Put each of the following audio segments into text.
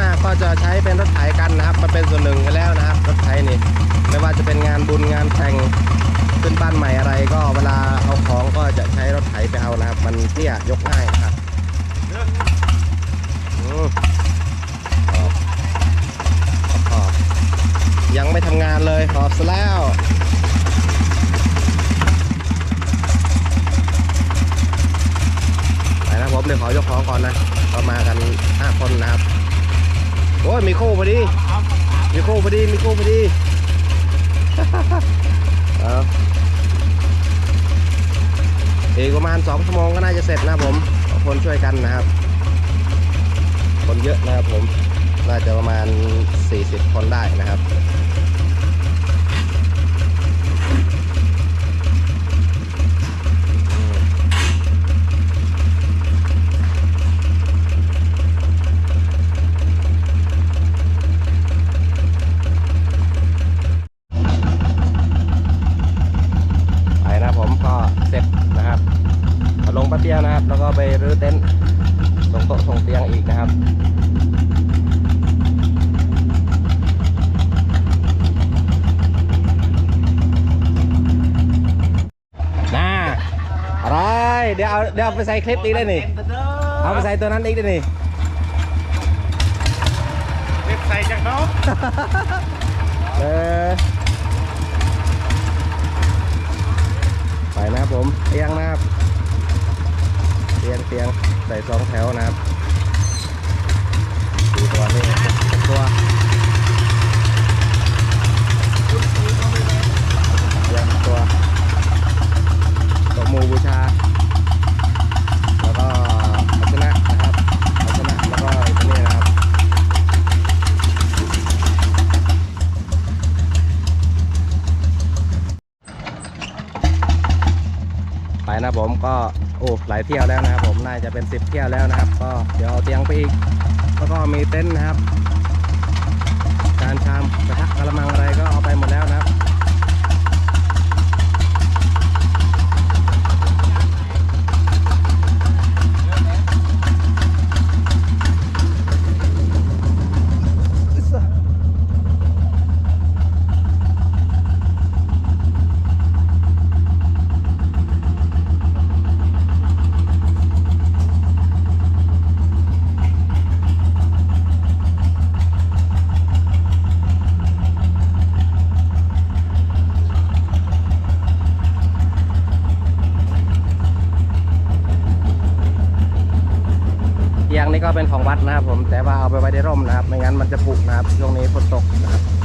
มากก็จะใช้เป็นรถไถกันนะครับมันเป็นส่วนหนึ่งไปแล้วนะครับ รถไถนี่ไม่ว่าจะเป็นงานบุญงานแต่งขึ้นบ้านใหม่อะไร ก็เวลาเอาของก็จะใช้รถไถไปเอานะครับ มันเตี้ยยกง่ายครับบยังไม่ทำงานเลยขอบซะแล้วไปนะผมเดี๋ยวขอยกของก่อนนะ ก็มากัน 5 คนนะครับ โอ้ยมีโค่พอดี มีโค่พอดี มีโค่พอดีเออีกประมาณสองชั่วโมงก็น่าจะเสร็จนะผม คนช่วยกันนะครับ คนเยอะนะครับผม น่าจะประมาณ 40 คนได้นะครับ แล้วก็ไปรื้อเต็นท์ส่งโต๊ะส่งเตียงอีกนะครับน่าอะไรเดี๋ยวเอาเดี๋ยวเอาไปใส่คลิปอีกได้นี่เอาไปใส่ตัวนั้นอีกได้นี่เว็บไซต์จากเนาะเออไปนะครับผมเตียงนะครับ เตียงเตียงใส่สองแถวนะครับสีตัวนี่หกตัวเตียงตัวตัวมูบูชา แล้วก็ภาชนะนะครับภาชนะแล้วก็ตัวนี้นะครับไปนะผมก็ โอ้หลายเที่ยวแล้วนะครับ ผมน่าจะเป็น10เที่ยวแล้วนะครับ ก็เดี๋ยวเอาเตียงไปอีกแล้วก็มีเต็นท์นะครับ การชามกระทะกระมังอะไรก็เอาไปหมดแล้วนะครับ เตียงนี้ก็เป็นของ วัดนะครับผมแต่ว่าเอาไปไว้ในร่มนะครับ ไม่งั้นมันจะผุนะครับช่วงนี้ฝนตกนะครับ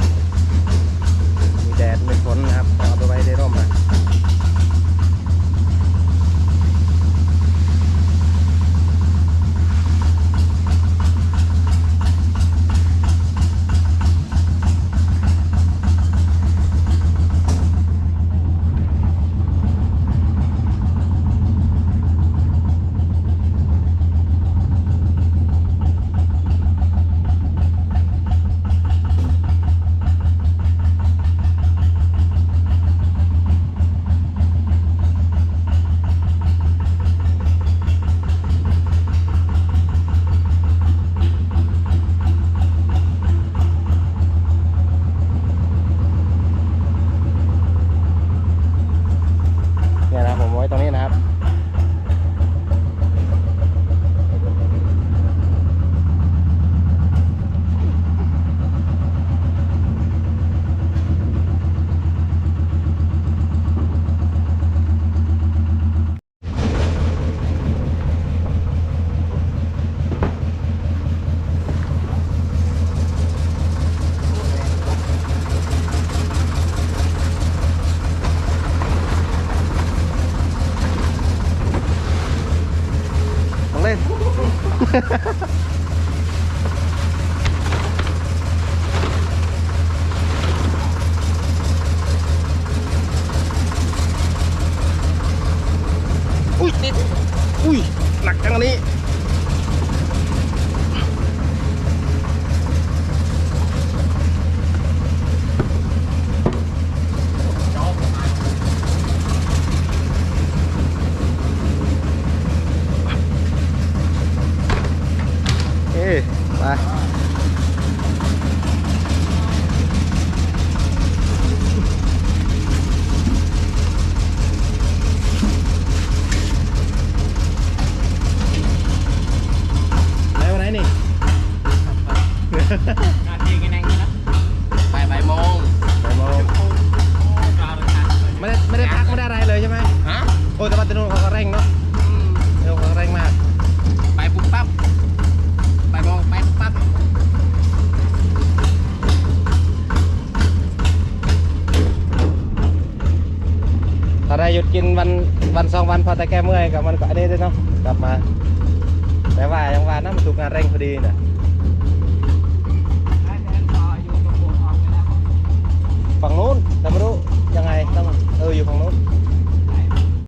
ไป กินวันวันสองวันพอแต่แก้เมื่อยกับมันก็อันนี้ด้วยเนาะกลับมา แต่ว่ายังว่าน้ำนถูกงานเร่งพอดีเนี่ยฝั่งนู้นแต่ไม่รู้ยังไงต้องเอออยู่ฝั่งนู้น